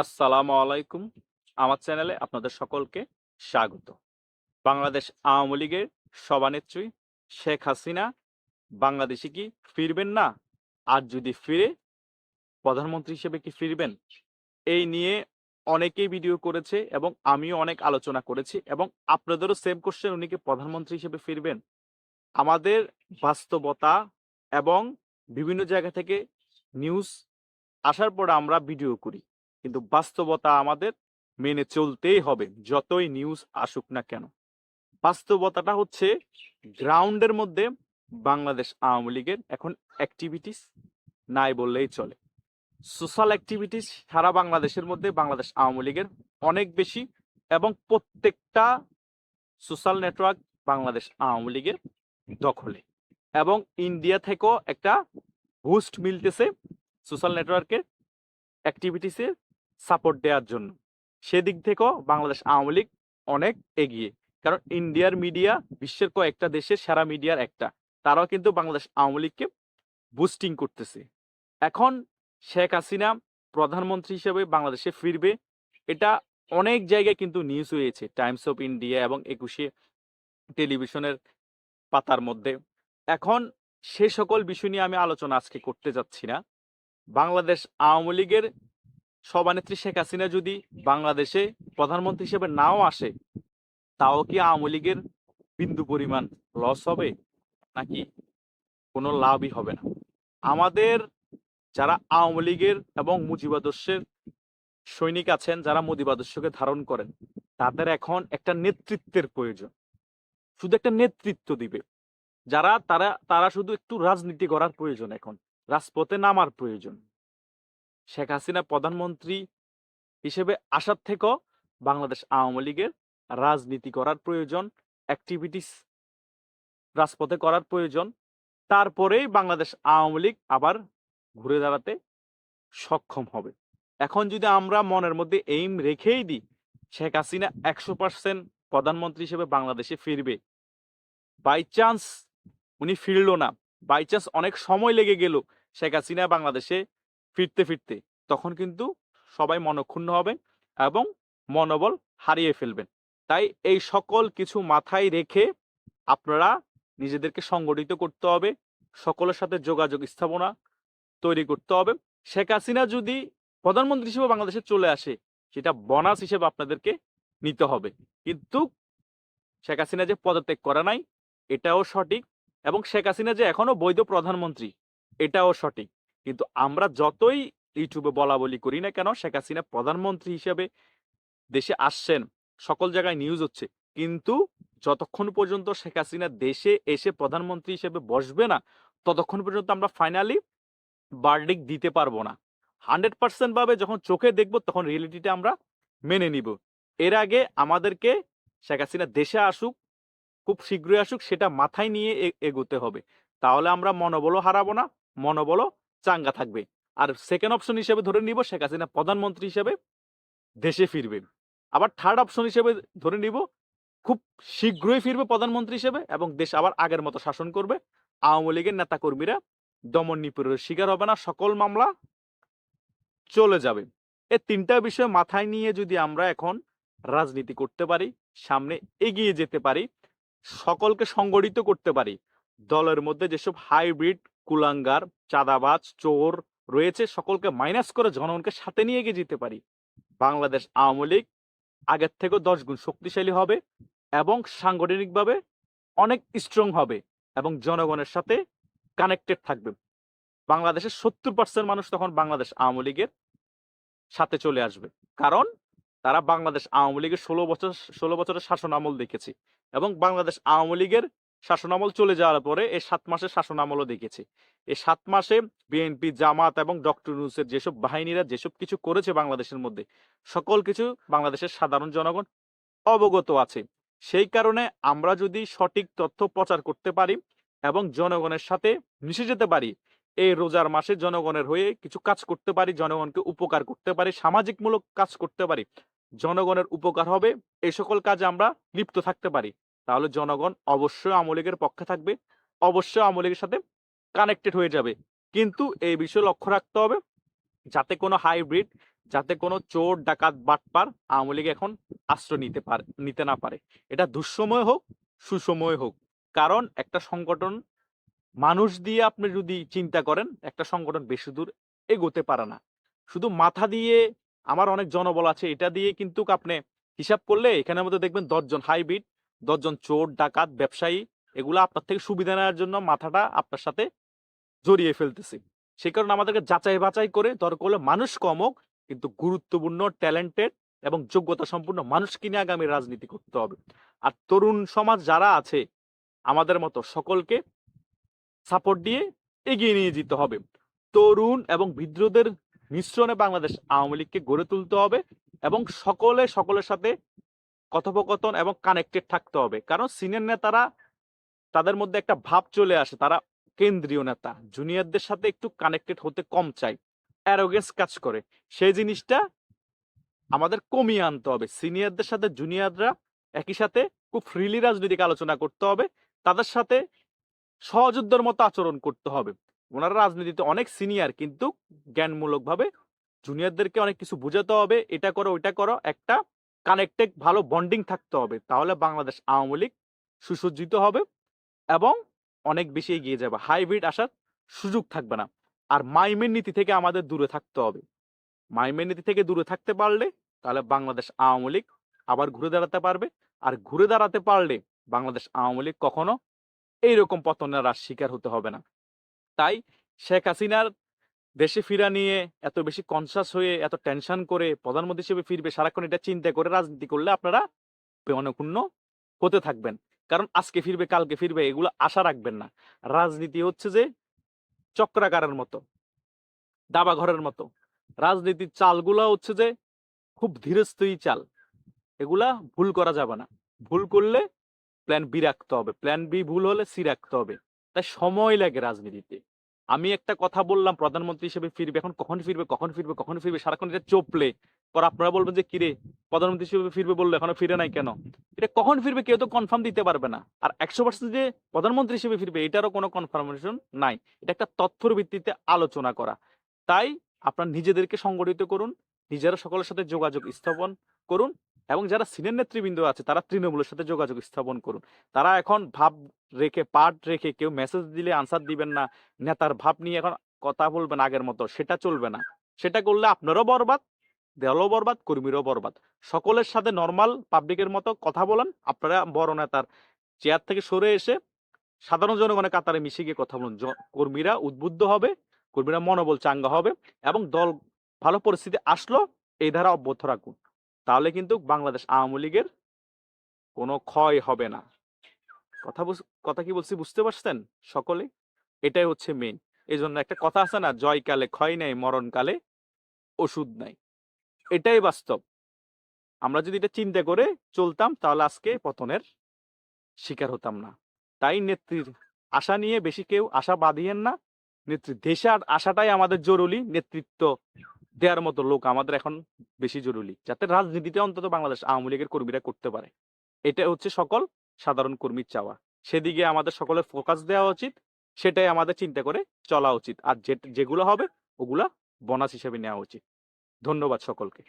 আসসালামু আলাইকুম। আমার চ্যানেলে আপনাদের সকলকে স্বাগত। বাংলাদেশ আওয়ামী লীগের সভানেত্রী শেখ হাসিনা, বাংলাদেশে কি ফিরবেন না? আর যদি ফিরে, প্রধানমন্ত্রী হিসেবে কি ফিরবেন? এই নিয়ে অনেকেই ভিডিও করেছে এবং আমিও অনেক আলোচনা করেছি এবং আপনাদেরও সেম কোশ্চেন উনি কি প্রধানমন্ত্রী হিসেবে ফিরবেন? আমাদের বাস্তবতা এবং বিভিন্ন জায়গা থেকে নিউজ আসার পর আমরা ভিডিও করি। কিন্তু বাস্তবতা আমাদের মেনে চলতেই হবে, যতই নিউজ আসুক না কেন। বাস্তবতাটা হচ্ছে গ্রাউন্ডের মধ্যে বাংলাদেশ আওয়ামী লীগের এখন অ্যাক্টিভিটিস নাই বললেই চলে। সোশ্যাল অ্যাক্টিভিটিস সারা বাংলাদেশের মধ্যে বাংলাদেশ আওয়ামী লীগের অনেক বেশি এবং প্রত্যেকটা সোশ্যাল নেটওয়ার্ক বাংলাদেশ আওয়ামী লীগের দখলে এবং ইন্ডিয়া থেকেও একটা বুস্ট মিলতেছে সোশ্যাল নেটওয়ার্কের অ্যাক্টিভিটিসে সাপোর্ট দেওয়ার জন্য। সেদিক থেকেও বাংলাদেশ আওয়ামী লীগ অনেক এগিয়ে। কারণ ইন্ডিয়ার মিডিয়া বিশ্বের কয়েকটা দেশের সেরা মিডিয়ার একটা। তারাও কিন্তু বাংলাদেশ আওয়ামী লীগকে বুস্টিং করতেছে। এখন শেখ হাসিনা প্রধানমন্ত্রী হিসেবে বাংলাদেশে ফিরবে, এটা অনেক জায়গায় কিন্তু নিউজ হয়েছে। টাইমস অফ ইন্ডিয়া এবং একুশে টেলিভিশনের পাতার মধ্যে। এখন সে সকল বিষয় নিয়ে আমি আলোচনা আজকে করতে যাচ্ছি না। বাংলাদেশ আওয়ামী লীগের সভানেত্রী শেখ হাসিনা যদি বাংলাদেশে প্রধানমন্ত্রী হিসেবে নাও আসে, তাও কি আওয়ামী লীগের বিন্দু পরিমাণ লস হবে? নাকি কোনো লাভই হবে না? আমাদের যারা আওয়ামী লীগের এবং মুজিবাদর্শের সৈনিক আছেন, যারা মুজিবাদর্শকে ধারণ করেন, তাদের এখন একটা নেতৃত্বের প্রয়োজন। শুধু একটা নেতৃত্ব দিবে। যারা, তারা তারা শুধু একটু রাজনীতি করার প্রয়োজন এখন। রাজপথে নামার প্রয়োজন। শেখ হাসিনা প্রধানমন্ত্রী হিসেবে আসার থেকেও বাংলাদেশ আওয়ামী লীগের রাজনীতি করার প্রয়োজন অ্যাক্টিভিটিস রাজপথে করার প্রয়োজন। তারপরেই বাংলাদেশ আওয়ামী লীগ আবার ঘুরে দাঁড়াতে সক্ষম হবে। এখন যদি আমরা মনের মধ্যে এইম রেখেই দিই, শেখ হাসিনা একশো পার্সেন্ট প্রধানমন্ত্রী হিসেবে বাংলাদেশে ফিরবে বাই চান্স উনি ফিরল না। বাই চান্স অনেক সময় লেগে গেল শেখ হাসিনা বাংলাদেশে ফিরতে ফিরতে তখন কিন্তু সবাই মনক্ষুণ্ণ হবে এবং মনোবল হারিয়ে ফেলবেন। তাই এই সকল কিছু মাথায় রেখে আপনারা নিজেদেরকে সংগঠিত করতে হবে, সকলের সাথে যোগাযোগ স্থাপনা তৈরি করতে হবে। শেখ হাসিনা যদি প্রধানমন্ত্রী হিসেবে বাংলাদেশে চলে আসে, সেটা বোনাস হিসেবে আপনাদেরকে নিতে হবে। কিন্তু শেখ হাসিনা যে পদত্যাগ করা নাই, এটাও সঠিক এবং শেখ হাসিনা যে এখনও বৈধ প্রধানমন্ত্রী, এটাও সঠিক। কিন্তু আমরা যতই ইউটিউবে বলা বলি করি না কেন, শেখ হাসিনা প্রধানমন্ত্রী হিসেবে দেশে আসছেন, সকল জায়গায় নিউজ হচ্ছে। কিন্তু যতক্ষণ পর্যন্ত শেখ হাসিনা দেশে এসে প্রধানমন্ত্রী হিসেবে বসবে না, ততক্ষণ পর্যন্ত আমরা ফাইনালি বার্ডিক দিতে পারব না। হান্ড্রেড পার্সেন্ট ভাবে যখন চোখে দেখব, তখন রিয়েলিটিটা আমরা মেনে নিব। এর আগে আমাদেরকে শেখ হাসিনা দেশে আসুক, খুব শীঘ্রই আসুক, সেটা মাথায় নিয়ে এগোতে হবে। তাহলে আমরা মনোবলও হারাবো না, মনোবলও চাঙ্গা থাকবে। আর সেকেন্ড অপশন হিসেবে ধরে নিব শেখ হাসিনা প্রধানমন্ত্রী হিসেবে দেশে ফিরবে আবার থার্ড অপশন হিসেবে ধরে নিব, খুব শীঘ্রই ফিরবে প্রধানমন্ত্রী হিসেবে এবং দেশ আবার আগের মতো শাসন করবে। আওয়ামী লীগের নেতাকর্মীরা দমন নিপীড়নের শিকার হবে না, সকল মামলা চলে যাবে। এ তিনটা বিষয় মাথায় নিয়ে যদি আমরা এখন রাজনীতি করতে পারি, সামনে এগিয়ে যেতে পারি, সকলকে সংগঠিত করতে পারি, দলের মধ্যে যেসব হাইব্রিড কুলাঙ্গার, চাঁদাবাজ, চোর রয়েছে, সকলকে মাইনাস করে জনগণকে সাথে নিয়ে এগিয়ে যেতে পারি। বাংলাদেশ আওয়ামী লীগ আগের থেকেও দশ গুণ শক্তিশালী হবে এবং সাংগঠনিকভাবে অনেক স্ট্রং হবে এবং জনগণের সাথে কানেক্টেড থাকবে। বাংলাদেশের সত্তর পার্সেন্ট মানুষ তখন বাংলাদেশ আওয়ামী লীগের সাথে চলে আসবে। কারণ তারা বাংলাদেশ আওয়ামী লীগের ষোলো বছর, ষোলো বছরের শাসন আমল দেখেছে এবং বাংলাদেশ আওয়ামী লীগের শাসনামল চলে যাওয়ার পরে এই সাত মাসের শাসনামলও দেখেছে। এই সাত মাসে বিএনপি জামাত এবং ডক্টর ইউনূসের যেসব বাহিনীরা যেসব কিছু করেছে বাংলাদেশের মধ্যে, সকল কিছু বাংলাদেশের সাধারণ জনগণ অবগত আছে। সেই কারণে আমরা যদি সঠিক তথ্য প্রচার করতে পারি এবং জনগণের সাথে মিশে যেতে পারি, এই রোজার মাসে জনগণের হয়ে কিছু কাজ করতে পারি, জনগণকে উপকার করতে পারি, সামাজিকমূলক কাজ করতে পারি, জনগণের উপকার হবে এই সকল কাজে আমরা লিপ্ত থাকতে পারি। তাহলে জনগণ অবশ্যই আওয়ামী লীগের পক্ষে থাকবে, অবশ্যই আওয়ামী লীগের সাথে কানেক্টেড হয়ে যাবে। কিন্তু এই বিষয়ে লক্ষ্য রাখতে হবে, যাতে কোনো হাইব্রিড যাতে কোনো চোর, ডাকাত, বাটপার আওয়ামী লীগ এখন আশ্রয় নিতে পারে, নিতে না পারে। এটা দুঃসময় হোক, সুসময় হোক। কারণ একটা সংগঠন মানুষ দিয়ে আপনি যদি চিন্তা করেন, একটা সংগঠন বেশি দূর এগোতে পারে না। শুধু মাথা দিয়ে আমার অনেক জনবল আছে, এটা দিয়ে কিন্তু আপনি হিসাব করলে এখানের মধ্যে দেখবেন দশজন হাইব্রিড দশজন চোর, ডাকাত, ব্যবসায়ী, এগুলো আপনার থেকে সুবিধা নেওয়ার জন্য মাথাটা আপনার সাথে জড়িয়ে ফেলতেছে। সে কারণে আমাদেরকে যাচাই বাছাই করে দরকার হলে মানুষ কম হোক, কিন্তু গুরুত্বপূর্ণ ট্যালেন্টেড এবং যোগ্যতা সম্পূর্ণ মানুষকে নিয়ে আগামী রাজনীতি করতে হবে। আর তরুণ সমাজ যারা আছে, আমাদের মতো সকলকে সাপোর্ট দিয়ে এগিয়ে নিয়ে যেতে হবে। তরুণ এবং বিদ্রোহদের মিশ্রণে বাংলাদেশ আওয়ামী লীগকে গড়ে তুলতে হবে এবং সকলে সকলের সাথে কথোপকথন এবং কানেক্টেড থাকতে হবে। কারণ সিনিয়র নেতারা তাদের মধ্যে একটা ভাব চলে আসে, তারা কেন্দ্রীয় নেতা জুনিয়রদের সাথে একটু কানেক্টেড হতে কম চাই অ্যারোগেন্স কাজ করে। সেই জিনিসটা আমাদের কমিয়ে আনতে হবে। সিনিয়রদের সাথে জুনিয়ররা একই সাথে খুব ফ্রিলি রাজনৈতিক আলোচনা করতে হবে, তাদের সাথে সহযোদ্ধার মতো আচরণ করতে হবে। ওনারা রাজনীতিতে অনেক সিনিয়র কিন্তু জ্ঞানমূলকভাবে জুনিয়রদেরকে অনেক কিছু বোঝাতে হবে, এটা করো, ওইটা করো, একটা কানেক্টেড ভালো বন্ডিং থাকতে হবে। তাহলে বাংলাদেশ আওয়ামী লীগ সুসজ্জিত হবে এবং অনেক বেশি এগিয়ে যাবে। হাইব্রিড আসার সুযোগ থাকবে না। আর মাইমের নীতি থেকে আমাদের দূরে থাকতে হবে। মাইমের নীতি থেকে দূরে থাকতে পারলে তাহলে বাংলাদেশ আওয়ামী লীগ আবার ঘুরে দাঁড়াতে পারবে। আর ঘুরে দাঁড়াতে পারলে বাংলাদেশ আওয়ামী লীগ কখনো এইরকম পতনের আর শিকার হতে হবে না। তাই শেখ হাসিনার দেশে ফিরা নিয়ে এত বেশি কনসাস হয়ে, এত টেনশন করে প্রধানমন্ত্রী হিসেবে ফিরবে, সারাক্ষণ এটা চিন্তা করে রাজনীতি করলে আপনারা অনক্ষুণ্ণ হতে থাকবেন। কারণ আজকে ফিরবে, কালকে ফিরবে, এগুলো আশা রাখবেন না। রাজনীতি হচ্ছে যে চক্রাকারের মতো দাবা ঘরের মতো। রাজনীতির চালগুলা হচ্ছে যে খুব ধীরস্থির চাল। এগুলা ভুল করা যাবে না। ভুল করলে প্ল্যান বি রাখতে হবে। প্ল্যান বি ভুল হলে সি রাখতে হবে। তাই সময় লাগে রাজনীতিতে। আমি একটা কথা বললাম প্রধানমন্ত্রী হিসেবে ফিরবে, এখন কখন ফিরবে কখন ফিরবে কখন ফিরবে, সারাক্ষণ এটা চোপলে পর আপনারা বলবেন যে, কিরে, প্রধানমন্ত্রী হিসেবে ফিরবে বলল এখনও ফিরে নাই কেন? এটা কখন ফিরবে কেউ তো কনফার্ম দিতে পারবে না। আর একশো পার্সেন্ট যে প্রধানমন্ত্রী হিসেবে ফিরবে, এটারও কোনো কনফার্মেশন নাই। এটা একটা তথ্যর ভিত্তিতে আলোচনা করা। তাই আপনার নিজেদেরকে সংগঠিত করুন, নিজেরা সকলের সাথে যোগাযোগ স্থাপন করুন এবং যারা সিনিয়র নেতৃবৃন্দ আছে, তারা তৃণমূলের সাথে যোগাযোগ স্থাপন করুন। তারা এখন ভাব রেখে, পাঠ রেখে কেউ মেসেজ দিলে আনসার দিবেন না, নেতার ভাব নিয়ে এখন কথা বলবেন আগের মতো, সেটা চলবে না। সেটা করলে আপনারও বরবাদ দেওয়ালও বরবাদ, কর্মীরও বরবাদ। সকলের সাথে নর্মাল পাবলিকের মতো কথা বলেন, আপনারা বড় নেতার চেয়ার থেকে সরে এসে সাধারণ জনগণের কাতারে মিশে গিয়ে কথা বলুন। কর্মীরা উদ্বুদ্ধ হবে, কর্মীরা মনোবল চাঙ্গা হবে এবং দল ভালো পরিস্থিতি আসলো, এই ধারা অব্যাহত রাখুন। তাহলে কিন্তু বাংলাদেশ আওয়ামী লীগের কোনো ক্ষয় হবে না। কথা কথা কি বলছি বুঝতে পারছেন সকলে? এটাই হচ্ছে মেন এই জন্য একটা কথা আছে না, জয়কালে ক্ষয় নাই, মরণকালে ওষুধ নাই। এটাই বাস্তব। আমরা যদি এটা চিন্তা করে চলতাম, তাহলে আজকে পতনের শিকার হতাম না। তাই নেত্রীর আশা নিয়ে বেশি কেউ আশা বাঁধিয়েন না। নেত্রী দেশে আশাটাই আমাদের জরুরি নেতৃত্ব দেওয়ার মতো লোক আমাদের এখন বেশি জরুরি। যাতে রাজনীতিতে অন্তত বাংলাদেশ আওয়ামী লীগের কর্মীরা করতে পারে। এটা হচ্ছে সকল সাধারণ কর্মীর চাওয়া। সেদিকে আমাদের সকলের ফোকাস দেওয়া উচিত, সেটাই আমাদের চিন্তা করে চলা উচিত। আর যেগুলো হবে, ওগুলা বোনাস হিসেবে নেওয়া উচিত। ধন্যবাদ সকলকে।